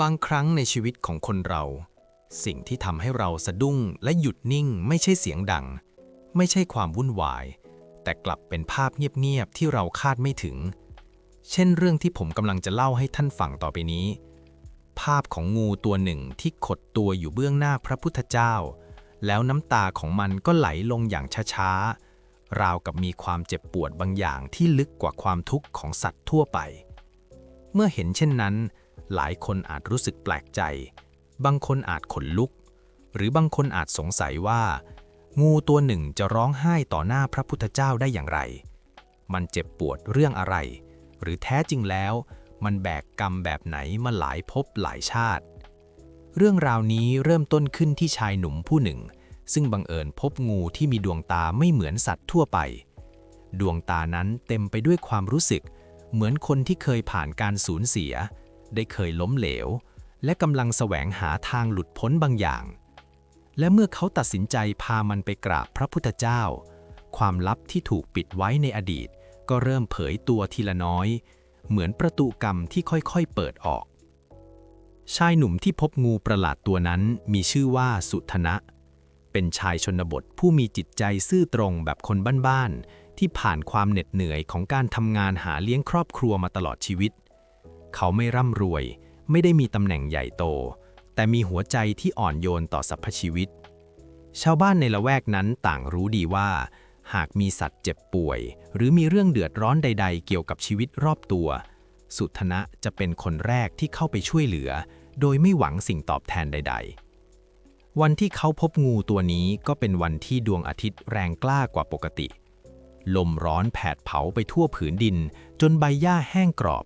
บางครั้งในชีวิตของคนเรา สิ่งที่ทำให้เราสะดุ้งและหยุดนิ่งไม่ใช่เสียงดัง ไม่ใช่ความวุ่นวาย แต่กลับเป็นภาพเงียบๆที่เราคาดไม่ถึง เช่นเรื่องที่ผมกำลังจะเล่าให้ท่านฟังต่อไปนี้ ภาพของงูตัวหนึ่งที่ขดตัวอยู่เบื้องหน้าพระพุทธเจ้า แล้วน้ำตาของมันก็ไหลลงอย่างช้าๆ ราวกับมีความเจ็บปวดบางอย่างที่ลึกกว่าความทุกข์ของสัตว์ทั่วไป เมื่อเห็นเช่นนั้น หลายคนอาจรู้สึกแปลกใจ บางคนอาจขนลุก หรือบางคนอาจสงสัยว่า งูตัวหนึ่งจะร้องไห้ต่อหน้าพระพุทธเจ้าได้อย่างไร มันเจ็บปวดเรื่องอะไร หรือแท้จริงแล้ว มันแบกกรรมแบบไหนมาหลายภพหลายชาติ เรื่องราวนี้เริ่มต้นขึ้นที่ชายหนุ่มผู้หนึ่ง ซึ่งบังเอิญพบงูที่มีดวงตาไม่เหมือนสัตว์ทั่วไป ดวงตานั้นเต็มไปด้วยความรู้สึกเหมือนคนที่เคยผ่านการสูญเสีย ได้เคยล้มเหลว และกำลังแสวงหาทางหลุดพ้นบางอย่าง และเมื่อเขาตัดสินใจพามันไปกราบพระพุทธเจ้า ความลับที่ถูกปิดไว้ในอดีต ก็เริ่มเผยตัวทีละน้อย เหมือนประตูกรรมที่ค่อยๆเปิดออก ชายหนุ่มที่พบงูประหลาดตัวนั้นมีชื่อว่าสุทนะ เป็นชายชนบทผู้มีจิตใจซื่อตรงแบบคนบ้านๆที่ผ่านความเหน็ดเหนื่อยของการทำงานหาเลี้ยงครอบครัวมาตลอดชีวิตเเขาไม่ร่ำรวย ไม่ได้มีตำแหน่งใหญ่โต แต่มีหัวใจที่อ่อนโยนต่อสรรพชีวิต ชาวบ้านในละแวกนั้นต่างรู้ดีว่า หากมีสัตว์เจ็บป่วย หรือมีเรื่องเดือดร้อนใด ๆ เกี่ยวกับชีวิตรอบตัว สุทนะจะเป็นคนแรกที่เข้าไปช่วยเหลือ โดยไม่หวังสิ่งตอบแทนใด ๆวันที่เขาพบงูตัวนี้ก็เป็นวันที่ดวงอาทิตย์แรงกล้ากว่าปกติ ลมร้อนแผดเผาไปทั่วผืนดิน จนใบหญ้าแห้งกรอบ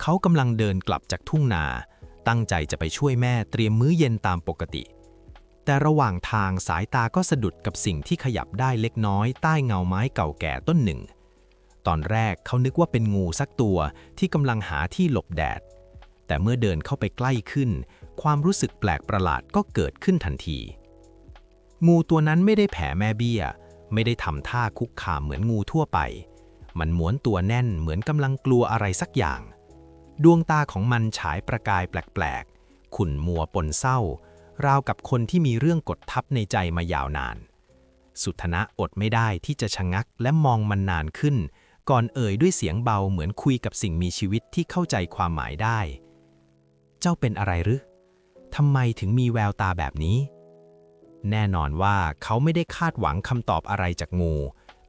เขากำลังเดินกลับจากทุ่งนา ตั้งใจจะไปช่วยแม่เตรียมมื้อเย็นตามปกติ แต่ระหว่างทางสายตาก็สะดุดกับสิ่งที่ขยับได้เล็กน้อยใต้เงาไม้เก่าแก่ต้นหนึ่ง ตอนแรกเขานึกว่าเป็นงูสักตัวที่กำลังหาที่หลบแดด แต่เมื่อเดินเข้าไปใกล้ขึ้น ความรู้สึกแปลกประหลาดก็เกิดขึ้นทันที งูตัวนั้นไม่ได้แผ่แม่เบี้ย ไม่ได้ทำท่าคุกคามเหมือนงูทั่วไป มันหมวนตัวแน่นเหมือนกำลังกลัวอะไรสักอย่าง ดวงตาของมันฉายประกายแปลกๆ ขุ่นมัวปนเศร้า ราวกับคนที่มีเรื่องกดทับในใจมายาวนาน สุทนะอดไม่ได้ที่จะชะงักและมองมันนานขึ้น ก่อนเอ่ยด้วยเสียงเบาเหมือนคุยกับสิ่งมีชีวิตที่เข้าใจความหมายได้ เจ้าเป็นอะไรหรือทำไมถึงมีแววตาแบบนี้ แน่นอนว่าเขาไม่ได้คาดหวังคำตอบอะไรจากงู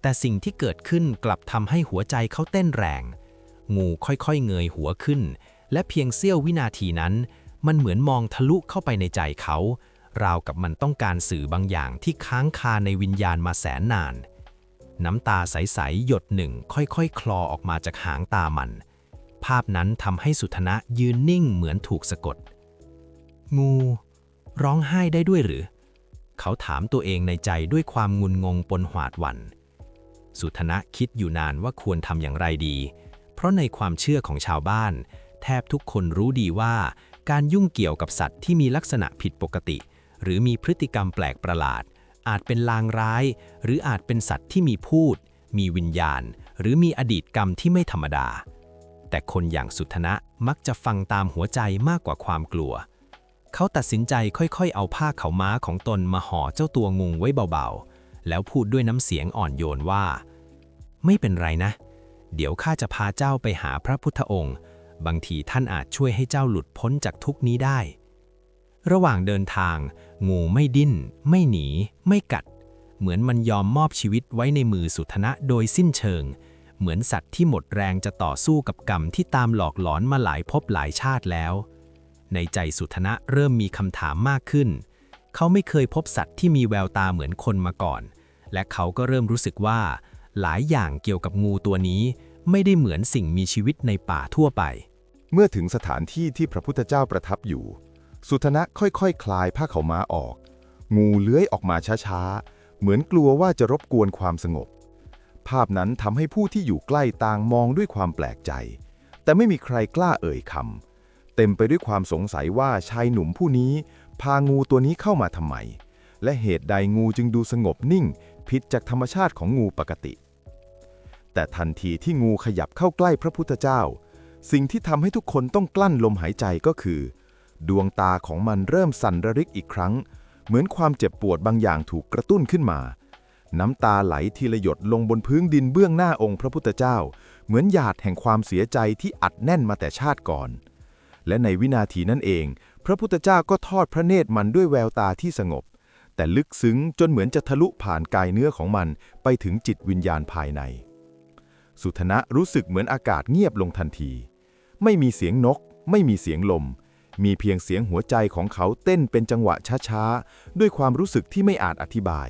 แต่สิ่งที่เกิดขึ้นกลับทำให้หัวใจเขาเต้นแรง งูค่อยๆเงยหัวขึ้น และเพียงเสี้ยววินาทีนั้น มันเหมือนมองทะลุเข้าไปในใจเขา ราวกับมันต้องการสื่อบางอย่างที่ค้างคาในวิญญาณมาแสนนาน น้ำตาใสๆหยดหนึ่งค่อยๆคคลอออกมาจากหางตามัน ภาพนั้นทำให้สุทนะยืนนิ่งเหมือนถูกสะกด งู ร้องไห้ได้ด้วยหรือ เขาถามตัวเองในใจด้วยความงุนงงปนหวาดหวัน่นสุทนะคิดอยู่นานว่าควรทำอย่างไรดี เพราะในความเชื่อของชาวบ้าน แทบทุกคนรู้ดีว่า การยุ่งเกี่ยวกับสัตว์ที่มีลักษณะผิดปกติ หรือมีพฤติกรรมแปลกประหลาด อาจเป็นลางร้าย หรืออาจเป็นสัตว์ที่มีพูด มีวิญญาณ หรือมีอดีตกรรมที่ไม่ธรรมดา แต่คนอย่างสุทนะมักจะฟังตามหัวใจมากกว่าความกลัว เขาตัดสินใจค่อยๆ เอาผ้าเขาม้าของตนมาห่อเจ้าตัวงูไว้เบาๆ แล้วพูดด้วยน้ำเสียงอ่อนโยนว่า ไม่เป็นไรนะเเดี๋ยวข้าจะพาเจ้าไปหาพระพุทธองค์ บางทีท่านอาจช่วยให้เจ้าหลุดพ้นจากทุกนี้ได้ ระหว่างเดินทาง งูไม่ดิ้น ไม่หนี ไม่กัด เหมือนมันยอมมอบชีวิตไว้ในมือสุทนะโดยสิ้นเชิง เหมือนสัตว์ที่หมดแรงจะต่อสู้กับกรรมที่ตามหลอกหลอนมาหลายภพหลายชาติแล้ว ในใจสุทนะเริ่มมีคำถามมากขึ้น เขาไม่เคยพบสัตว์ที่มีแววตาเหมือนคนมาก่อน และเขาก็เริ่มรู้สึกว่า หลายอย่างเกี่ยวกับงูตัวนี้ ไม่ได้เหมือนสิ่งมีชีวิตในป่าทั่วไป เมื่อถึงสถานที่ที่พระพุทธเจ้าประทับอยู่ สุทนะค่อยๆคคลายผ้าเขาม้าออก งูเลื้อยออกมาช้าๆ เหมือนกลัวว่าจะรบกวนความสงบ ภาพนั้นทำให้ผู้ที่อยู่ใกล้ต่างมองด้วยความแปลกใจ แต่ไม่มีใครกล้าเอ่ยคำเต็มไปด้วยความสงสัยว่าชายหนุ่มผู้นี้ พางูตัวนี้เข้ามาทำไมและเหตุใดงูจึงดูสงบนิ่ง ผิดจากธรรมชาติของงูปกติ แต่ทันทีที่งูขยับเข้าใกล้พระพุทธเจ้า สิ่งที่ทำให้ทุกคนต้องกลั้นลมหายใจก็คือ ดวงตาของมันเริ่มสั่นระริกอีกครั้ง เหมือนความเจ็บปวดบางอย่างถูกกระตุ้นขึ้นมา น้ำตาไหลทีละหยดลงบนพื้นดินเบื้องหน้าองค์พระพุทธเจ้า เหมือนหยาดแห่งความเสียใจที่อัดแน่นมาแต่ชาติก่อน และในวินาทีนั้นเอง พระพุทธเจ้าก็ทอดพระเนตรมันด้วยแววตาที่สงบ แต่ลึกซึ้งจนเหมือนจะทะลุผ่านกายเนื้อของมันไปถึงจิตวิญญาณภายใน สุทนะรู้สึกเหมือนอากาศเงียบลงทันที ไม่มีเสียงนก ไม่มีเสียงลม มีเพียงเสียงหัวใจของเขาเต้นเป็นจังหวะช้าๆ ด้วยความรู้สึกที่ไม่อาจอธิบาย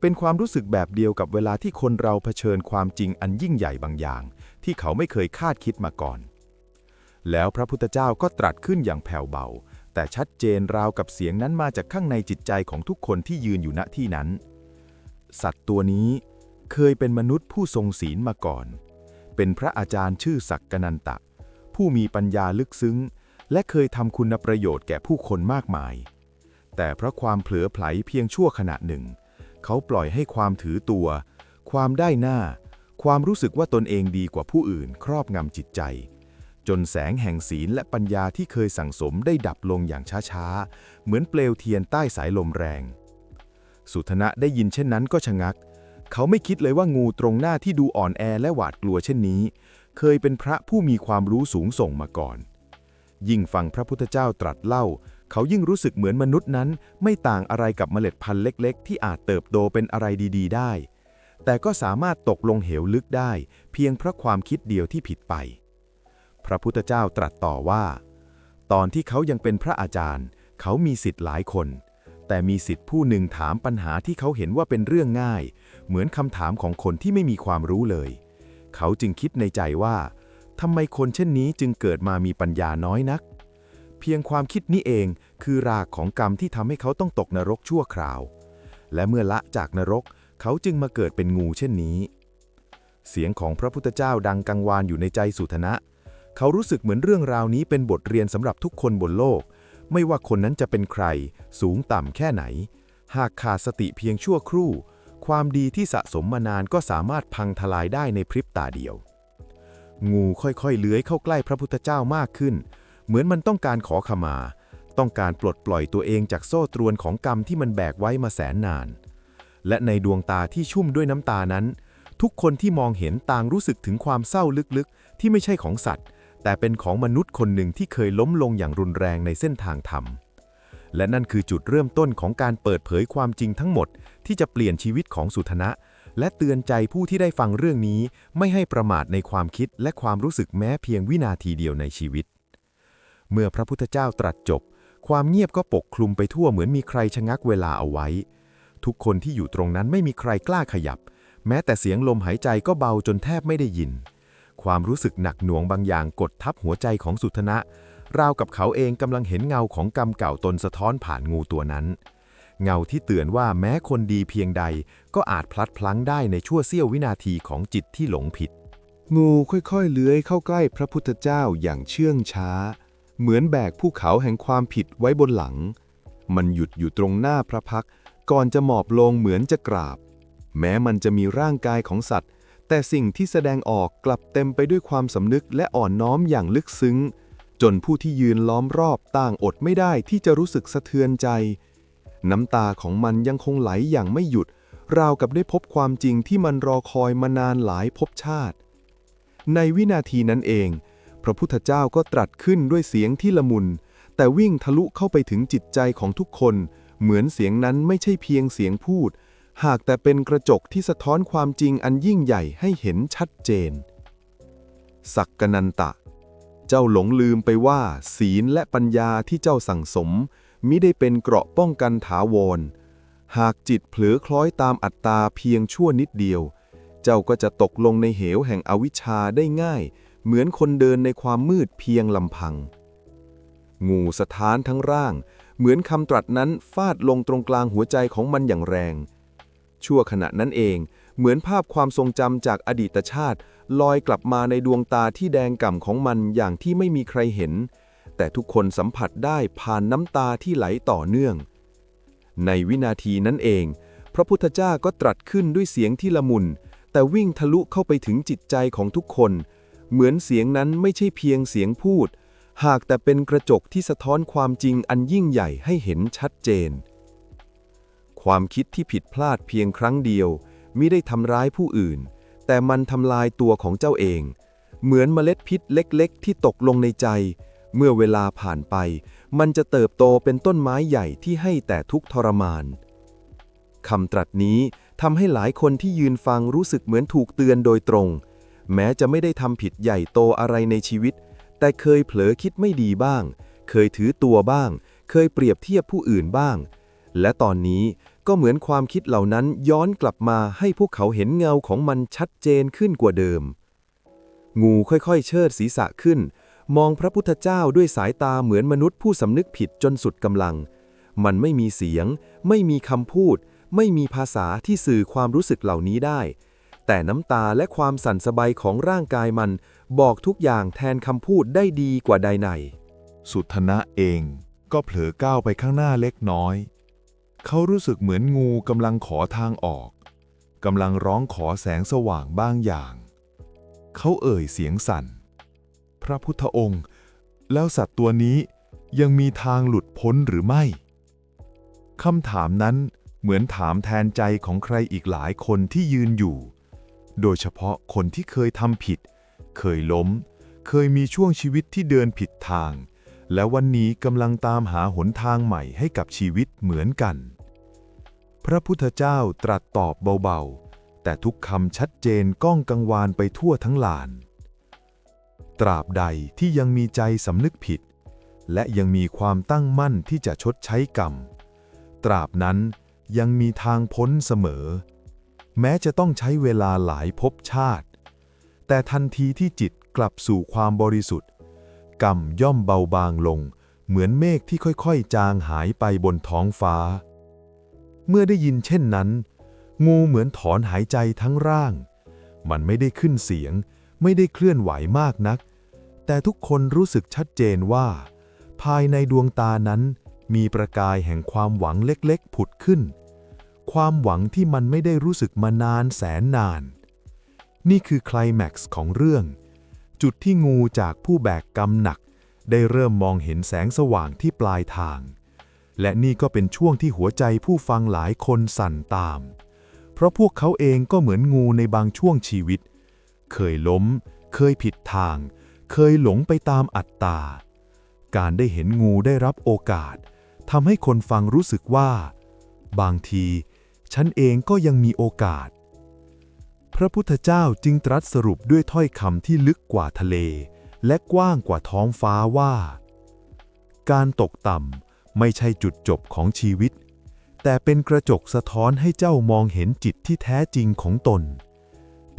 เป็นความรู้สึกแบบเดียวกับเวลาที่คนเราเผชิญความจริงอันยิ่งใหญ่บางอย่าง ที่เขาไม่เคยคาดคิดมาก่อน แล้วพระพุทธเจ้าก็ตรัสขึ้นอย่างแผ่วเบา แต่ชัดเจนราวกับเสียงนั้นมาจากข้างในจิตใจของทุกคนที่ยืนอยู่ณที่นั้น สัตว์ตัวนี้ เคยเป็นมนุษย์ผู้ทรงศีลมาก่อน เป็นพระอาจารย์ชื่อศักกนันตะ ผู้มีปัญญาลึกซึ้ง และเคยทำคุณประโยชน์แก่ผู้คนมากมาย แต่เพราะความเผลอไผลเพียงชั่วขณะหนึ่ง เขาปล่อยให้ความถือตัว ความได้หน้า ความรู้สึกว่าตนเองดีกว่าผู้อื่นครอบงำจิตใจ จนแสงแห่งศีลและปัญญาที่เคยสั่งสมได้ดับลงอย่างช้าๆ เหมือนเปลวเทียนใต้สายลมแรง สุทนะได้ยินเช่นนั้นก็ชะงัก เขาไม่คิดเลยว่างูตรงหน้าที่ดูอ่อนแอและหวาดกลัวเช่นนี้ เคยเป็นพระผู้มีความรู้สูงส่งมาก่อน ยิ่งฟังพระพุทธเจ้าตรัสเล่า เขายิ่งรู้สึกเหมือนมนุษย์นั้น ไม่ต่างอะไรกับเมล็ดพันธุ์เล็ก ๆ ที่อาจเติบโตเป็นอะไรดีๆ ได้ แต่ก็สามารถตกลงเหวลึกได้ เพียงเพราะความคิดเดียวที่ผิดไป พระพุทธเจ้าตรัสต่อว่า ตอนที่เขายังเป็นพระอาจารย์ เขามีสิทธิ์หลายคน แต่มีสิทธิ์ผู้หนึ่งถามปัญหาที่เขาเห็นว่าเป็นเรื่องง่าย เหมือนคำถามของคนที่ไม่มีความรู้เลย เขาจึงคิดในใจว่าทำไมคนเช่นนี้จึงเกิดมามีปัญญาน้อยนัก เพียงความคิดนี้เองคือรากของกรรมที่ทำให้เขาต้องตกนรกชั่วคราว และเมื่อละจากนรกเขาจึงมาเกิดเป็นงูเช่นนี้ เสียงของพระพุทธเจ้าดังกังวานอยู่ในใจสุทนะ เขารู้สึกเหมือนเรื่องราวนี้เป็นบทเรียนสำหรับทุกคนบนโลก ไม่ว่าคนนั้นจะเป็นใคร สูงต่ำแค่ไหน หากขาดสติเพียงชั่วครู่ ความดีที่สะสมมานานก็สามารถพังทลายได้ในพริบตาเดียว งูค่อยๆ เลื้อยเข้าใกล้พระพุทธเจ้ามากขึ้น เหมือนมันต้องการขอขมา ต้องการปลดปล่อยตัวเองจากโซ่ตรวนของกรรมที่มันแบกไว้มาแสนนาน และในดวงตาที่ชุ่มด้วยน้ำตานั้น ทุกคนที่มองเห็นต่างรู้สึกถึงความเศร้าลึกๆ ที่ไม่ใช่ของสัตว์ แต่เป็นของมนุษย์คนหนึ่งที่เคยล้มลงอย่างรุนแรงในเส้นทางธรรมและนั่นคือจุดเริ่มต้นของการเปิดเผยความจริงทั้งหมด ที่จะเปลี่ยนชีวิตของสุทนะ และเตือนใจผู้ที่ได้ฟังเรื่องนี้ ไม่ให้ประมาทในความคิดและความรู้สึกแม้เพียงวินาทีเดียวในชีวิต เมื่อพระพุทธเจ้าตรัสจบ ความเงียบก็ปกคลุมไปทั่วเหมือนมีใครชะงักเวลาเอาไว้ ทุกคนที่อยู่ตรงนั้นไม่มีใครกล้าขยับ แม้แต่เสียงลมหายใจก็เบาจนแทบไม่ได้ยิน ความรู้สึกหนักหน่วงบางอย่างกดทับหัวใจของสุทนะราวกับเขาเองกำลังเห็นเงาของกรรมเก่าตนสะท้อนผ่านงูตัวนั้น เงาที่เตือนว่าแม้คนดีเพียงใด ก็อาจพลัดพลั้งได้ในชั่วเสี้ยววินาทีของจิตที่หลงผิด งูค่อยๆ เลื้อยเข้าใกล้พระพุทธเจ้าอย่างเชื่องช้า เหมือนแบกภูเขาแห่งความผิดไว้บนหลัง มันหยุดอยู่ตรงหน้าพระพักก่อนจะหมอบลงเหมือนจะกราบ แม้มันจะมีร่างกายของสัตว์ แต่สิ่งที่แสดงออกกลับเต็มไปด้วยความสำนึกและอ่อนน้อมอย่างลึกซึ้ง จนผู้ที่ยืนล้อมรอบต่างอดไม่ได้ที่จะรู้สึกสะเทือนใจ น้ำตาของมันยังคงไหลอย่างไม่หยุด ราวกับได้พบความจริงที่มันรอคอยมานานหลายภพชาติ ในวินาทีนั้นเอง พระพุทธเจ้าก็ตรัสขึ้นด้วยเสียงที่ละมุน แต่วิ่งทะลุเข้าไปถึงจิตใจของทุกคน เหมือนเสียงนั้นไม่ใช่เพียงเสียงพูด หากแต่เป็นกระจกที่สะท้อนความจริงอันยิ่งใหญ่ให้เห็นชัดเจน สักกนันตะ เจ้าหลงลืมไปว่า ศีลและปัญญาที่เจ้าสั่งสม มิได้เป็นเกราะป้องกันถาวร หากจิตเผลอคล้อยตามอัตตาเพียงชั่วนิดเดียว เจ้าก็จะตกลงในเหวแห่งอวิชชาได้ง่าย เหมือนคนเดินในความมืดเพียงลำพัง งูสถานทั้งร่าง เหมือนคำตรัสนั้นฟาดลงตรงกลางหัวใจของมันอย่างแรง ชั่วขณะนั้นเอง เหมือนภาพความทรงจำจากอดีตชาติ ลอยกลับมาในดวงตาที่แดงก่ำของมันอย่างที่ไม่มีใครเห็น แต่ทุกคนสัมผัสได้ผ่านน้ำตาที่ไหลต่อเนื่อง ในวินาทีนั้นเอง พระพุทธเจ้าก็ตรัสขึ้นด้วยเสียงที่ละมุน แต่วิ่งทะลุเข้าไปถึงจิตใจของทุกคน เหมือนเสียงนั้นไม่ใช่เพียงเสียงพูด หากแต่เป็นกระจกที่สะท้อนความจริงอันยิ่งใหญ่ให้เห็นชัดเจน ความคิดที่ผิดพลาดเพียงครั้งเดียวมิได้ทำร้ายผู้อื่น แต่มันทำลายตัวของเจ้าเอง เหมือนเมล็ดพิษเล็ก ๆ ที่ตกลงในใจ เมื่อเวลาผ่านไป มันจะเติบโตเป็นต้นไม้ใหญ่ที่ให้แต่ทุกทรมานคำตรัสนี้ทำให้หลายคนที่ยืนฟังรู้สึกเหมือนถูกเตือนโดยตรง แม้จะไม่ได้ทำผิดใหญ่โตอะไรในชีวิต แต่เคยเผลอคิดไม่ดีบ้าง เคยถือตัวบ้าง เคยเปรียบเทียบผู้อื่นบ้าง และตอนนี้ก็เหมือนความคิดเหล่านั้นย้อนกลับมาให้พวกเขาเห็นเงาของมันชัดเจนขึ้นกว่าเดิม งูค่อยๆ เชิดศีรษะขึ้น มองพระพุทธเจ้าด้วยสายตาเหมือนมนุษย์ผู้สำนึกผิดจนสุดกำลัง มันไม่มีเสียง ไม่มีคำพูด ไม่มีภาษาที่สื่อความรู้สึกเหล่านี้ได้ แต่น้ำตาและความสั่นสะบายของร่างกายมัน บอกทุกอย่างแทนคำพูดได้ดีกว่าใดใน สุทนะเองก็เผลอก้าวไปข้างหน้าเล็กน้อย เขารู้สึกเหมือนงูกำลังขอทางออกกำลังร้องขอแสงสว่างบางอย่าง เขาเอ่ยเสียงสั่น ระพุทธองค์ แล้วสัตว์ตัวนี้ยังมีทางหลุดพ้นหรือไม่คำถามนั้นเหมือนถามแทนใจของใครอีกหลายคนที่ยืนอยู่ โดยเฉพาะคนที่เคยทำผิด เคยล้ม เคยมีช่วงชีวิตที่เดินผิดทาง และวันนี้กำลังตามหาหนทางใหม่ให้กับชีวิตเหมือนกัน พระพุทธเจ้าตรัสตอบเบาๆ แต่ทุกคำชัดเจนก้องกังวานไปทั่วทั้งลาน ตราบใดที่ยังมีใจสำนึกผิด และยังมีความตั้งมั่นที่จะชดใช้กรรม ตราบนั้นยังมีทางพ้นเสมอ แม้จะต้องใช้เวลาหลายภพชาติ แต่ทันทีที่จิตกลับสู่ความบริสุทธิ์ กรรมย่อมเบาบางลง เหมือนเมฆที่ค่อยๆ จางหายไปบนท้องฟ้า เมื่อได้ยินเช่นนั้น งูเหมือนถอนหายใจทั้งร่าง มันไม่ได้ขึ้นเสียงไม่ได้เคลื่อนไหวมากนัก แต่ทุกคนรู้สึกชัดเจนว่า ภายในดวงตานั้นมีประกายแห่งความหวังเล็กๆ ผุดขึ้น ความหวังที่มันไม่ได้รู้สึกมานานแสนนาน นี่คือไคลแม็กซ์ของเรื่อง จุดที่งูจากผู้แบกกรรมหนัก ได้เริ่มมองเห็นแสงสว่างที่ปลายทาง และนี่ก็เป็นช่วงที่หัวใจผู้ฟังหลายคนสั่นตาม เพราะพวกเขาเองก็เหมือนงูในบางช่วงชีวิต เคยล้ม เคยผิดทาง เคยหลงไปตามอัตตา การได้เห็นงูได้รับโอกาสทำให้คนฟังรู้สึกว่า บางที ฉันเองก็ยังมีโอกาส พระพุทธเจ้าจึงตรัสสรุปด้วยถ้อยคำที่ลึกกว่าทะเล และกว้างกว่าท้องฟ้าว่า การตกต่ำไม่ใช่จุดจบของชีวิต แต่เป็นกระจกสะท้อนให้เจ้ามองเห็นจิตที่แท้จริงของตน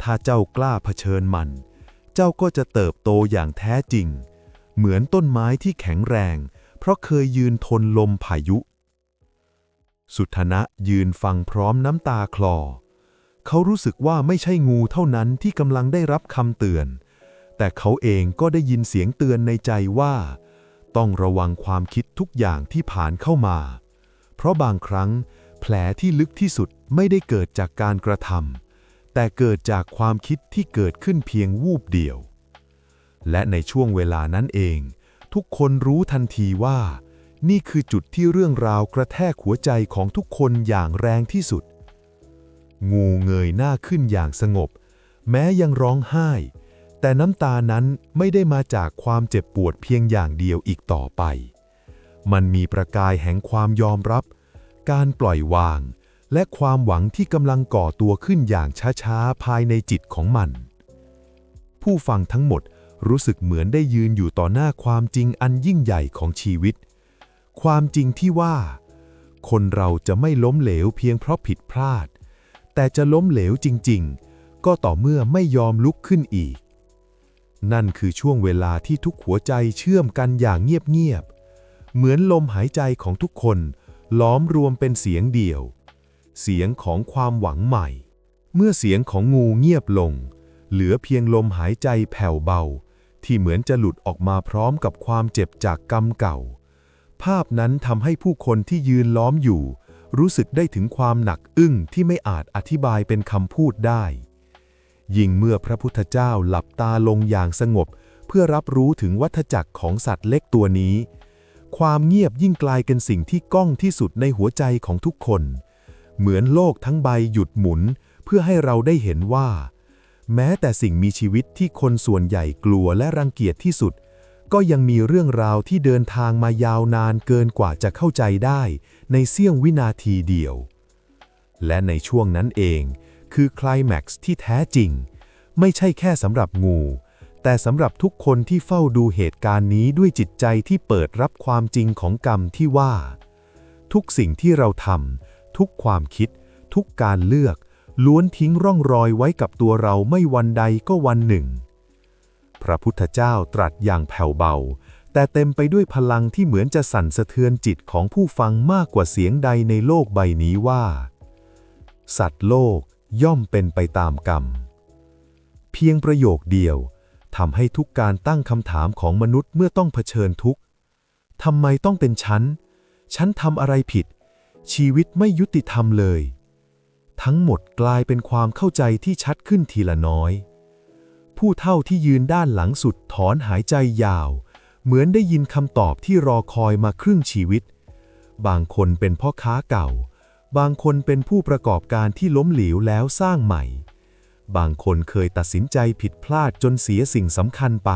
ถ้าเจ้ากล้าเผชิญมัน เจ้าก็จะเติบโตอย่างแท้จริง เหมือนต้นไม้ที่แข็งแรง เพราะเคยยืนทนลมพายุ สุทนะยืนฟังพร้อมน้ำตาคลอ เขารู้สึกว่าไม่ใช่งูเท่านั้นที่กำลังได้รับคำเตือน แต่เขาเองก็ได้ยินเสียงเตือนในใจว่า ต้องระวังความคิดทุกอย่างที่ผ่านเข้ามา เพราะบางครั้ง แผลที่ลึกที่สุดไม่ได้เกิดจากการกระทำ แต่เกิดจากความคิดที่เกิดขึ้นเพียงวูบเดียว และในช่วงเวลานั้นเอง ทุกคนรู้ทันทีว่า นี่คือจุดที่เรื่องราวกระแทกหัวใจของทุกคนอย่างแรงที่สุด งูเงยหน้าขึ้นอย่างสงบ แม้ยังร้องไห้ แต่น้ำตานั้นไม่ได้มาจากความเจ็บปวดเพียงอย่างเดียวอีกต่อไป มันมีประกายแห่งความยอมรับ การปล่อยวาง และความหวังที่กำลังก่อตัวขึ้นอย่างช้าๆ ภายในจิตของมัน ผู้ฟังทั้งหมดรู้สึกเหมือนได้ยืนอยู่ต่อหน้าความจริงอันยิ่งใหญ่ของชีวิต ความจริงที่ว่า คนเราจะไม่ล้มเหลวเพียงเพราะผิดพลาด แต่จะล้มเหลวจริงๆ ก็ต่อเมื่อไม่ยอมลุกขึ้นอีก นั่นคือช่วงเวลาที่ทุกหัวใจเชื่อมกันอย่างเงียบๆ เหมือนลมหายใจของทุกคน ล้อมรวมเป็นเสียงเดียว เสียงของความหวังใหม่ เมื่อเสียงของงูเงียบลง เหลือเพียงลมหายใจแผ่วเบา ที่เหมือนจะหลุดออกมาพร้อมกับความเจ็บจากกรรมเก่า ภาพนั้นทำให้ผู้คนที่ยืนล้อมอยู่ รู้สึกได้ถึงความหนักอึ้งที่ไม่อาจอธิบายเป็นคำพูดได้ ยิ่งเมื่อพระพุทธเจ้าหลับตาลงอย่างสงบ เพื่อรับรู้ถึงวัฏจักรของสัตว์เล็กตัวนี้ ความเงียบยิ่งกลายเป็นสิ่งที่ก้องที่สุดในหัวใจของทุกคน เหมือนโลกทั้งใบหยุดหมุน เพื่อให้เราได้เห็นว่า แม้แต่สิ่งมีชีวิตที่คนส่วนใหญ่กลัวและรังเกียจที่สุด ก็ยังมีเรื่องราวที่เดินทางมายาวนานเกินกว่าจะเข้าใจได้ ในเสี้ยววินาทีเดียว และในช่วงนั้นเองคือคลแม็กซ์ที่แท้จริง ไม่ใช่แค่สำหรับงู แต่สำหรับทุกคนที่เฝ้าดูเหตุการณ์นี้ด้วยจิตใจที่เปิดรับความจริงของกรรมที่ว่า ทุกสิ่งที่เราทำ ทุกความคิด ทุกการเลือก ล้วนทิ้งร่องรอยไว้กับตัวเราไม่วันใดก็วันหนึ่ง พระพุทธเจ้าตรัสอย่างแผ่วเบา แต่เต็มไปด้วยพลังที่เหมือนจะสั่นสะเทือนจิตของผู้ฟังมากกว่าเสียงใดในโลกใบนี้ว่า สัตว์โลกย่อมเป็นไปตามกรรม เพียงประโยคเดียวทำให้ทุกการตั้งคำถามของมนุษย์เมื่อต้องเผชิญทุกข์ทำไมต้องเป็นฉัน ฉันทำอะไรผิด ชีวิตไม่ยุติธรรมเลย ทั้งหมดกลายเป็นความเข้าใจที่ชัดขึ้นทีละน้อย ผู้เฒ่าที่ยืนด้านหลังสุดถอนหายใจยาว เหมือนได้ยินคำตอบที่รอคอยมาครึ่งชีวิต บางคนเป็นพ่อค้าเก่า บางคนเป็นผู้ประกอบการที่ล้มเหลวแล้วสร้างใหม่ บางคนเคยตัดสินใจผิดพลาดจนเสียสิ่งสำคัญไป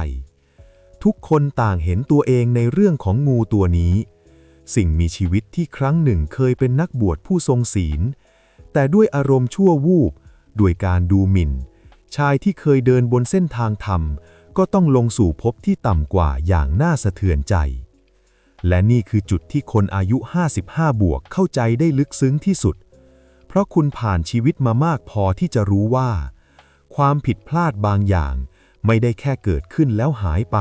ทุกคนต่างเห็นตัวเองในเรื่องของงูตัวนี้ สิ่งมีชีวิตที่ครั้งหนึ่งเคยเป็นนักบวชผู้ทรงศีล แต่ด้วยอารมณ์ชั่ววูบ ด้วยการดูหมิ่น ชายที่เคยเดินบนเส้นทางธรรม ก็ต้องลงสู่ภพที่ต่ำกว่าอย่างน่าสะเทือนใจ และนี่คือจุดที่คนอายุ 55 บวกเข้าใจได้ลึกซึ้งที่สุด เพราะคุณผ่านชีวิตมามากพอที่จะรู้ว่า ความผิดพลาดบางอย่างไม่ได้แค่เกิดขึ้นแล้วหายไป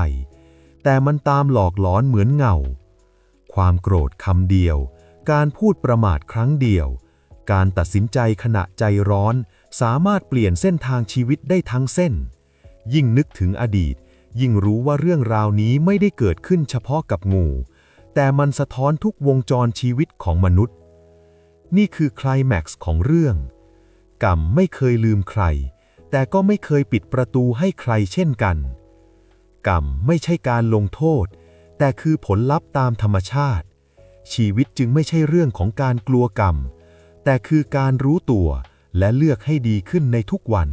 แต่มันตามหลอกหลอนเหมือนเงา ความโกรธคำเดียว การพูดประมาทครั้งเดียว การตัดสินใจขณะใจร้อน สามารถเปลี่ยนเส้นทางชีวิตได้ทั้งเส้น ยิ่งนึกถึงอดีต ยิ่งรู้ว่าเรื่องราวนี้ไม่ได้เกิดขึ้นเฉพาะกับงู แต่มันสะท้อนทุกวงจรชีวิตของมนุษย์ นี่คือคลแม็กซ์ของเรื่อง กรรมไม่เคยลืมใคร แต่ก็ไม่เคยปิดประตูให้ใครเช่นกัน กรรมไม่ใช่การลงโทษ แต่คือผลลัพธ์ตามธรรมชาติ ชีวิตจึงไม่ใช่เรื่องของการกลัวกรรม แต่คือการรู้ตัวและเลือกให้ดีขึ้นในทุกวัน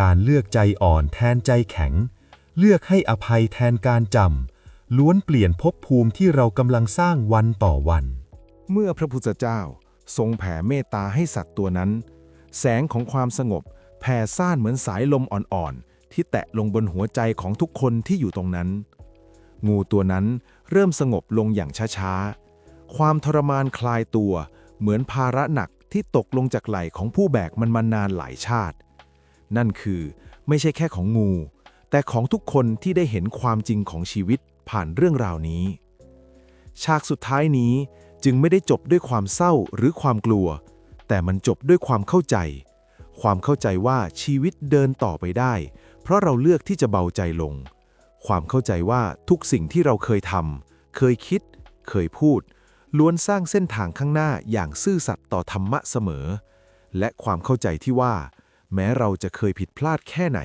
การเลือกใจอ่อนแทนใจแข็ง เลือกให้อภัยแทนการจำ ล้วนเปลี่ยนภพภูมิที่เรากำลังสร้างวันต่อวัน เมื่อพระพุทธเจ้าทรงแผ่เมตตาให้สัตว์ตัวนั้น แสงของความสงบแผ่ซ่านเหมือนสายลมอ่อนๆ ที่แตะลงบนหัวใจของทุกคนที่อยู่ตรงนั้น งูตัวนั้นเริ่มสงบลงอย่างช้าๆ ความทรมานคลายตัว เหมือนภาระหนักที่ตกลงจากไหล่ของผู้แบกมันมานานหลายชาติ นั่นคือไม่ใช่แค่ของงู แต่ของทุกคนที่ได้เห็นความจริงของชีวิตผ่านเรื่องราวนี้ ฉากสุดท้ายนี้จึงไม่ได้จบด้วยความเศร้าหรือความกลัว แต่มันจบด้วยความเข้าใจ ความเข้าใจว่าชีวิตเดินต่อไปได้ เพราะเราเลือกที่จะเบาใจลง ความเข้าใจว่าทุกสิ่งที่เราเคยทำเคยคิด เคยพูด ล้วนสร้างเส้นทางข้างหน้าอย่างซื่อสัตย์ต่อธรรมะเสมอ และความเข้าใจที่ว่า แม้เราจะเคยผิดพลาดแค่ไหน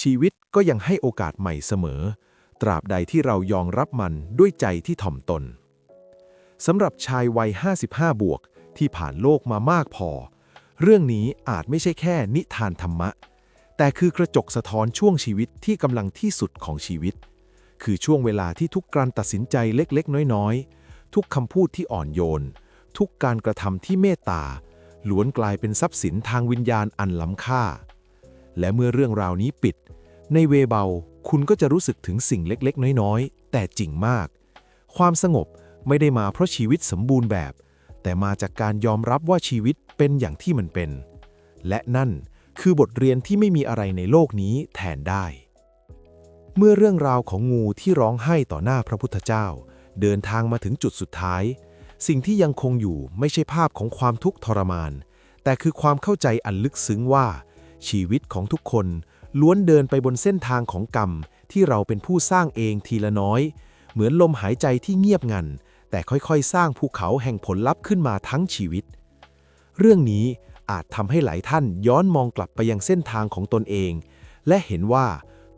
ชีวิตก็ยังให้โอกาสใหม่เสมอ ตราบใดที่เรายอมรับมันด้วยใจที่ถ่อมตนสำหรับชายวัย 55 บวกที่ผ่านโลกมามากพอ เรื่องนี้อาจไม่ใช่แค่นิทานธรรมะ แต่คือกระจกสะท้อนช่วงชีวิตที่กำลังที่สุดของชีวิต คือช่วงเวลาที่ทุกการตัดสินใจเล็กๆ น้อยๆ ทุกคำพูดที่อ่อนโยน ทุกการกระทำที่เมตตาล้วนกลายเป็นทรัพย์สินทางวิญญาณอันล้ำค่า และเมื่อเรื่องราวนี้ปิด ในเวเบาคุณก็จะรู้สึกถึงสิ่งเล็กๆ น้อยๆ แต่จริงมาก ความสงบไม่ได้มาเพราะชีวิตสมบูรณ์แบบ แต่มาจากการยอมรับว่าชีวิตเป็นอย่างที่มันเป็น และนั่น คือบทเรียนที่ไม่มีอะไรในโลกนี้แทนได้ เมื่อเรื่องราวของงูที่ร้องไห้ต่อหน้าพระพุทธเจ้า เดินทางมาถึงจุดสุดท้าย สิ่งที่ยังคงอยู่ไม่ใช่ภาพของความทุกข์ทรมาน แต่คือความเข้าใจอันลึกซึ้งว่า ชีวิตของทุกคนล้วนเดินไปบนเส้นทางของกรรมที่เราเป็นผู้สร้างเองทีละน้อย เหมือนลมหายใจที่เงียบงัน แต่ค่อยๆ สร้างภูเขาแห่งผลลัพธ์ขึ้นมาทั้งชีวิต เรื่องนี้ อาจทำให้หลายท่านย้อนมองกลับไปยังเส้นทางของตนเอง และเห็นว่า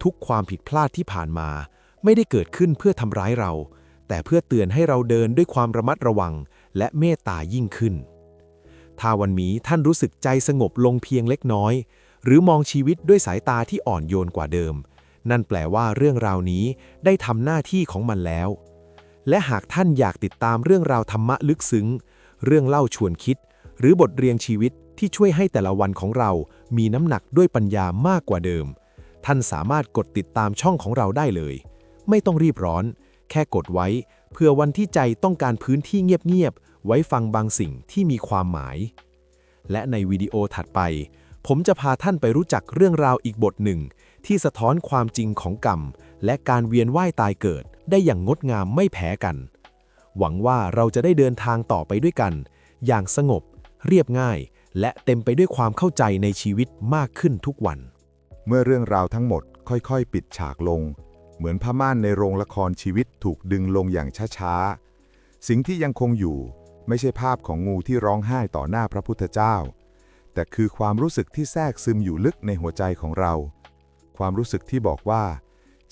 ทุกความผิดพลาดที่ผ่านมา ไม่ได้เกิดขึ้นเพื่อทำร้ายเรา แต่เพื่อเตือนให้เราเดินด้วยความระมัดระวัง และเมตตายิ่งขึ้น ถ้าวันนี้ท่านรู้สึกใจสงบลงเพียงเล็กน้อย หรือมองชีวิตด้วยสายตาที่อ่อนโยนกว่าเดิม นั่นแปลว่าเรื่องราวนี้ได้ทำหน้าที่ของมันแล้ว และหากท่านอยากติดตามเรื่องราวธรรมะลึกซึ้ง เรื่องเล่าชวนคิด หรือบทเรียนชีวิต ที่ช่วยให้แต่ละวันของเรามีน้ำหนักด้วยปัญญามากกว่าเดิม ท่านสามารถกดติดตามช่องของเราได้เลย ไม่ต้องรีบร้อน แค่กดไว้เพื่อวันที่ใจต้องการพื้นที่เงียบๆไว้ฟังบางสิ่งที่มีความหมาย และในวิดีโอถัดไป ผมจะพาท่านไปรู้จักเรื่องราวอีกบทหนึ่ง ที่สะท้อนความจริงของกรรม และการเวียนว่ายตายเกิด ได้อย่างงดงามไม่แพ้กัน หวังว่าเราจะได้เดินทางต่อไปด้วยกัน อย่างสงบ เรียบง่าย และเต็มไปด้วยความเข้าใจในชีวิตมากขึ้นทุกวัน เมื่อเรื่องราวทั้งหมดค่อยๆ ปิดฉากลง เหมือนผ้าม่านในโรงละครชีวิตถูกดึงลงอย่างช้าๆ สิ่งที่ยังคงอยู่ไม่ใช่ภาพของงูที่ร้องไห้ต่อหน้าพระพุทธเจ้า แต่คือความรู้สึกที่แทรกซึมอยู่ลึกในหัวใจของเรา ความรู้สึกที่บอกว่า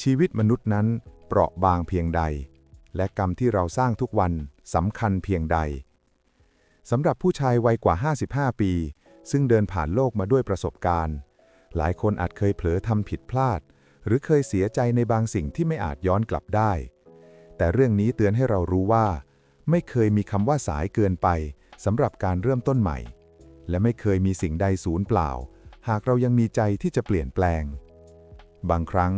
ชีวิตมนุษย์นั้นเปราะบางเพียงใด และกรรมที่เราสร้างทุกวันสำคัญเพียงใด สำหรับผู้ชายวัยกว่า 55 ปี ซึ่งเดินผ่านโลกมาด้วยประสบการณ์ หลายคนอาจเคยเผลอทำผิดพลาด หรือเคยเสียใจในบางสิ่งที่ไม่อาจย้อนกลับได้ แต่เรื่องนี้เตือนให้เรารู้ว่า ไม่เคยมีคำว่าสายเกินไปสำหรับการเริ่มต้นใหม่ และไม่เคยมีสิ่งใดสูญเปล่า หากเรายังมีใจที่จะเปลี่ยนแปลง บางครั้ง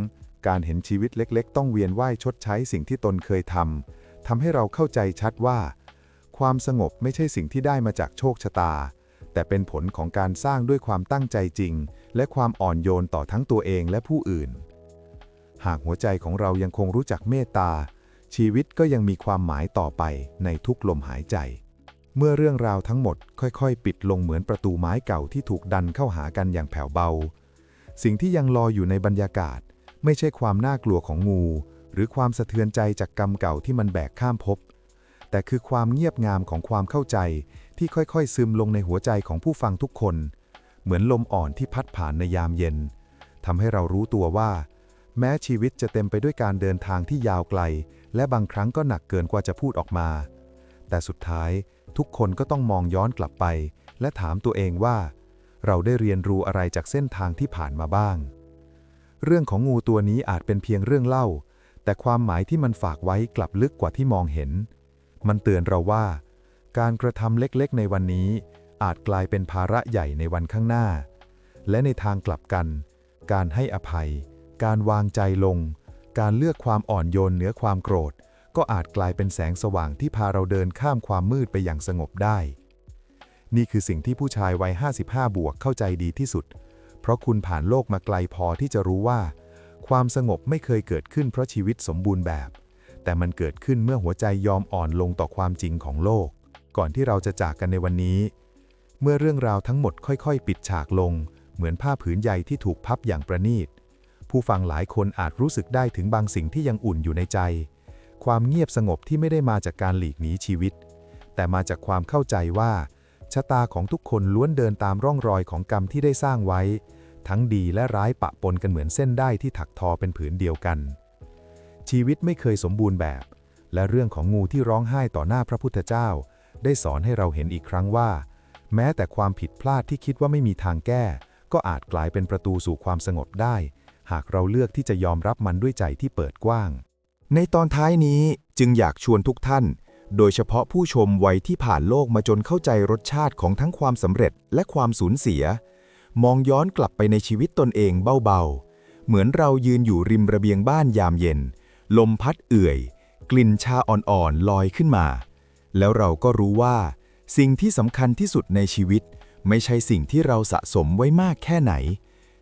การเห็นชีวิตเล็ก ๆ ต้องเวียนว่ายชดใช้สิ่งที่ตนเคยทำทำให้เราเข้าใจชัดว่า ความสงบไม่ใช่สิ่งที่ได้มาจากโชคชะตา แต่เป็นผลของการสร้างด้วยความตั้งใจจริง และความอ่อนโยนต่อทั้งตัวเองและผู้อื่น หากหัวใจของเรายังคงรู้จักเมตตา ชีวิตก็ยังมีความหมายต่อไปในทุกลมหายใจ เมื่อเรื่องราวทั้งหมดค่อยๆ ปิดลงเหมือนประตูไม้เก่าที่ถูกดันเข้าหากันอย่างแผ่วเบา สิ่งที่ยังลอยอยู่ในบรรยากาศ ไม่ใช่ความน่ากลัวของงู หรือความสะเทือนใจจากกรรมเก่าที่มันแบกข้ามภพ แต่คือความเงียบงามของความเข้าใจที่ค่อยๆ ซึมลงในหัวใจของผู้ฟังทุกคน เหมือนลมอ่อนที่พัดผ่านในยามเย็นทำให้เรารู้ตัวว่า แม้ชีวิตจะเต็มไปด้วยการเดินทางที่ยาวไกล และบางครั้งก็หนักเกินกว่าจะพูดออกมา แต่สุดท้ายทุกคนก็ต้องมองย้อนกลับไป และถามตัวเองว่า เราได้เรียนรู้อะไรจากเส้นทางที่ผ่านมาบ้าง เรื่องของงูตัวนี้อาจเป็นเพียงเรื่องเล่า แต่ความหมายที่มันฝากไว้กลับลึกกว่าที่มองเห็น มันเตือนเราว่า การกระทำเล็กๆ ในวันนี้ อาจกลายเป็นภาระใหญ่ในวันข้างหน้า และในทางกลับกัน การให้อภัย การวางใจลง การเลือกความอ่อนโยนเหนือความโกรธ ก็อาจกลายเป็นแสงสว่างที่พาเราเดินข้ามความมืดไปอย่างสงบได้ นี่คือสิ่งที่ผู้ชายวัย 55 บวกเข้าใจดีที่สุด เพราะคุณผ่านโลกมาไกลพอที่จะรู้ว่า ความสงบไม่เคยเกิดขึ้นเพราะชีวิตสมบูรณ์แบบ แต่มันเกิดขึ้นเมื่อหัวใจยอมอ่อนลงต่อความจริงของโลก ก่อนที่เราจะจากกันในวันนี้ เมื่อเรื่องราวทั้งหมดค่อยๆ ปิดฉากลง เหมือนผ้าผืนใหญ่ที่ถูกพับอย่างประณีต ผู้ฟังหลายคนอาจรู้สึกได้ถึงบางสิ่งที่ยังอุ่นอยู่ในใจ ความเงียบสงบที่ไม่ได้มาจากการหลีกหนีชีวิต แต่มาจากความเข้าใจว่า ชะตาของทุกคนล้วนเดินตามร่องรอยของกรรมที่ได้สร้างไว้ ทั้งดีและร้ายปะปนกันเหมือนเส้นได้ที่ถักทอเป็นผืนเดียวกัน ชีวิตไม่เคยสมบูรณ์แบบ และเรื่องของงูที่ร้องไห้ต่อหน้าพระพุทธเจ้า ได้สอนให้เราเห็นอีกครั้งว่า แม้แต่ความผิดพลาดที่คิดว่าไม่มีทางแก้ ก็อาจกลายเป็นประตูสู่ความสงบได้ หากเราเลือกที่จะยอมรับมันด้วยใจที่เปิดกว้าง ในตอนท้ายนี้จึงอยากชวนทุกท่าน โดยเฉพาะผู้ชมวัยที่ผ่านโลกมาจนเข้าใจรสชาติของทั้งความสำเร็จและความสูญเสีย มองย้อนกลับไปในชีวิตตนเองเบาๆ เหมือนเรายืนอยู่ริมระเบียงบ้านยามเย็น ลมพัดเอื่อย กลิ่นชาอ่อนๆลอยขึ้นมา แล้วเราก็รู้ว่า สิ่งที่สำคัญที่สุดในชีวิต ไม่ใช่สิ่งที่เราสะสมไว้มากแค่ไหน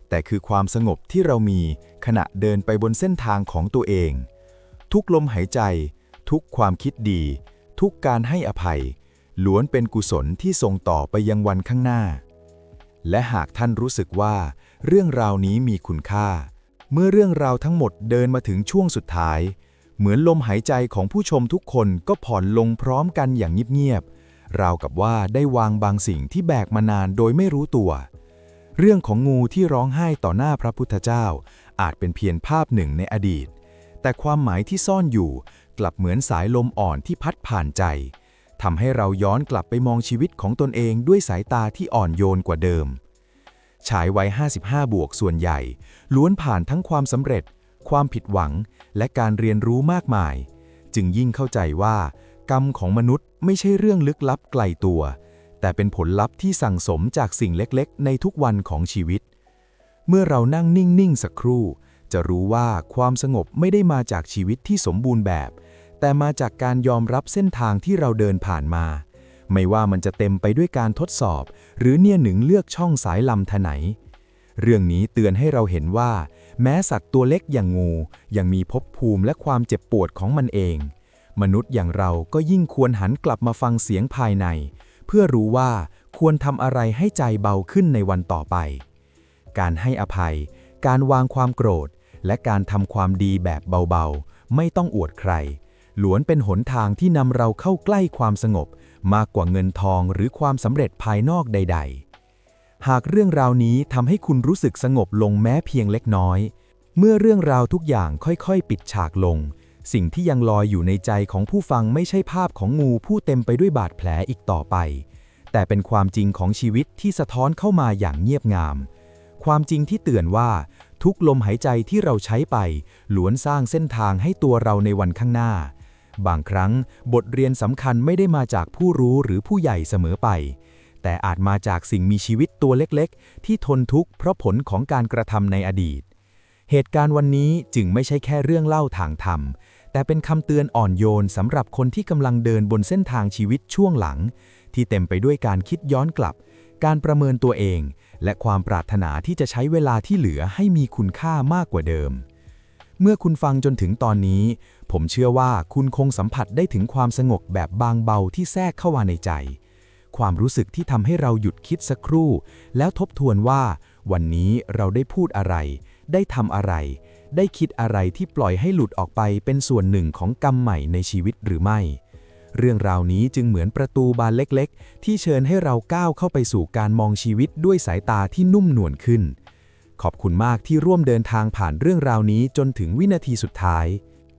แต่คือความสงบที่เรามีขณะเดินไปบนเส้นทางของตัวเอง ทุกลมหายใจ ทุกความคิดดี ทุกการให้อภัย ล้วนเป็นกุศลที่ส่งต่อไปยังวันข้างหน้า และหากท่านรู้สึกว่า เรื่องราวนี้มีคุณค่า เมื่อเรื่องราวทั้งหมดเดินมาถึงช่วงสุดท้าย เหมือนลมหายใจของผู้ชมทุกคนก็ผ่อนลงพร้อมกันอย่างเงียบๆ ราวกับว่าได้วางบางสิ่งที่แบกมานานโดยไม่รู้ตัว เรื่องของงูที่ร้องไห้ต่อหน้าพระพุทธเจ้า อาจเป็นเพียงภาพหนึ่งในอดีต แต่ความหมายที่ซ่อนอยู่กลับเหมือนสายลมอ่อนที่พัดผ่านใจทำให้เราย้อนกลับไปมองชีวิตของตนเองด้วยสายตาที่อ่อนโยนกว่าเดิม ฉายวัย 55 บวกส่วนใหญ่ ล้วนผ่านทั้งความสำเร็จ ความผิดหวัง และการเรียนรู้มากมาย จึงยิ่งเข้าใจว่า กรรมของมนุษย์ไม่ใช่เรื่องลึกลับไกลตัว แต่เป็นผลลัพธ์ที่สั่งสมจากสิ่งเล็กๆ ในทุกวันของชีวิต เมื่อเรานั่งนิ่ง ๆ สักครู่ จะรู้ว่าความสงบไม่ได้มาจากชีวิตที่สมบูรณ์แบบ แต่มาจากการยอมรับเส้นทางที่เราเดินผ่านมา ไม่ว่ามันจะเต็มไปด้วยการทดสอบ หรือเนี่ยหนึ่งเลือกช่องสายลำทไหน เรื่องนี้เตือนให้เราเห็นว่า แม้สัตว์ตัวเล็กอย่างงูยังมีภพภูมิและความเจ็บปวดของมันเอง มนุษย์อย่างเราก็ยิ่งควรหันกลับมาฟังเสียงภายใน เพื่อรู้ว่าควรทำอะไรให้ใจเบาขึ้นในวันต่อไป การให้อภัย การวางความโกรธ และการทำความดีแบบเบาๆ ไม่ต้องอวดใครล้วนเป็นหนทางที่นำเราเข้าใกล้ความสงบ มากกว่าเงินทองหรือความสำเร็จภายนอกใด ๆ หากเรื่องราวนี้ทำให้คุณรู้สึกสงบลงแม้เพียงเล็กน้อย เมื่อเรื่องราวทุกอย่างค่อยๆ ปิดฉากลง สิ่งที่ยังลอยอยู่ในใจของผู้ฟังไม่ใช่ภาพของงูผู้เต็มไปด้วยบาดแผลอีกต่อไป แต่เป็นความจริงของชีวิตที่สะท้อนเข้ามาอย่างเงียบงาม ความจริงที่เตือนว่าทุกลมหายใจที่เราใช้ไปล้วนสร้างเส้นทางให้ตัวเราในวันข้างหน้า บางครั้ง บทเรียนสำคัญไม่ได้มาจากผู้รู้หรือผู้ใหญ่เสมอไป แต่อาจมาจากสิ่งมีชีวิตตัวเล็กๆ ที่ทนทุกข์เพราะผลของการกระทำในอดีต เหตุการณ์วันนี้จึงไม่ใช่แค่เรื่องเล่าทางธรรม แต่เป็นคำเตือนอ่อนโยนสำหรับคนที่กำลังเดินบนเส้นทางชีวิตช่วงหลัง ที่เต็มไปด้วยการคิดย้อนกลับ การประเมินตัวเอง และความปรารถนาที่จะใช้เวลาที่เหลือให้มีคุณค่ามากกว่าเดิมเมื่อคุณฟังจนถึงตอนนี้ ผมเชื่อว่าคุณคงสัมผัสได้ถึงความสงบแบบบางเบาที่แทรกเข้ามาในใจ ความรู้สึกที่ทำให้เราหยุดคิดสักครู่ แล้วทบทวนว่า วันนี้เราได้พูดอะไร ได้ทำอะไร ได้คิดอะไรที่ปล่อยให้หลุดออกไปเป็นส่วนหนึ่งของกรรมใหม่ในชีวิตหรือไม่ เรื่องราวนี้จึงเหมือนประตูบานเล็กๆ ที่เชิญให้เราก้าวเข้าไปสู่การมองชีวิตด้วยสายตาที่นุ่มนวลขึ้น ขอบคุณมากที่ร่วมเดินทางผ่านเรื่องราวนี้จนถึงวินาทีสุดท้าย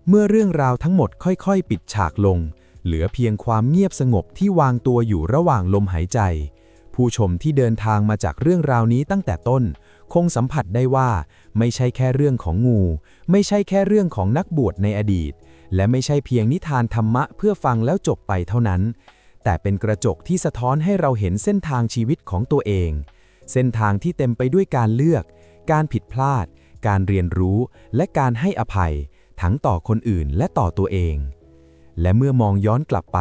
เมื่อเรื่องราวทั้งหมดค่อยๆ ปิดฉากลง เหลือเพียงความเงียบสงบที่วางตัวอยู่ระหว่างลมหายใจ ผู้ชมที่เดินทางมาจากเรื่องราวนี้ตั้งแต่ต้น คงสัมผัสได้ว่า ไม่ใช่แค่เรื่องของงู ไม่ใช่แค่เรื่องของนักบวชในอดีต และไม่ใช่เพียงนิทานธรรมะเพื่อฟังแล้วจบไปเท่านั้น แต่เป็นกระจกที่สะท้อนให้เราเห็นเส้นทางชีวิตของตัวเอง เส้นทางที่เต็มไปด้วยการเลือก การผิดพลาด การเรียนรู้ และการให้อภัย ทั้งต่อคนอื่นและต่อตัวเอง และเมื่อมองย้อนกลับไป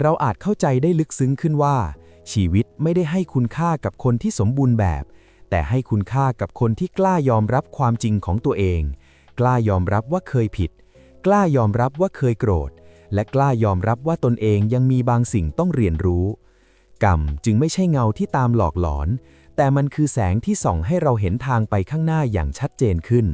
เราอาจเข้าใจได้ลึกซึ้งขึ้นว่า ชีวิตไม่ได้ให้คุณค่ากับคนที่สมบูรณ์แบบ แต่ให้คุณค่ากับคนที่กล้ายอมรับความจริงของตัวเอง กล้ายอมรับว่าเคยผิด กล้ายอมรับว่าเคยโกรธ และกล้ายอมรับว่าตนเองยังมีบางสิ่งต้องเรียนรู้ กรรมจึงไม่ใช่เงาที่ตามหลอกหลอนแต่มันคือแสงที่ส่องให้เราเห็นทางไปข้างหน้าอย่างชัดเจนขึ้น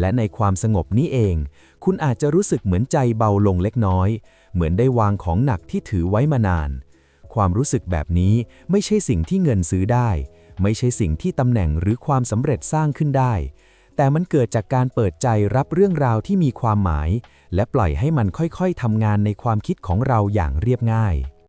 และในความสงบนี้เอง คุณอาจจะรู้สึกเหมือนใจเบาลงเล็กน้อย เหมือนได้วางของหนักที่ถือไว้มานาน ความรู้สึกแบบนี้ไม่ใช่สิ่งที่เงินซื้อได้ ไม่ใช่สิ่งที่ตำแหน่งหรือความสำเร็จสร้างขึ้นได้ แต่มันเกิดจากการเปิดใจรับเรื่องราวที่มีความหมาย และปล่อยให้มันค่อยๆทำงานในความคิดของเราอย่างเรียบง่าย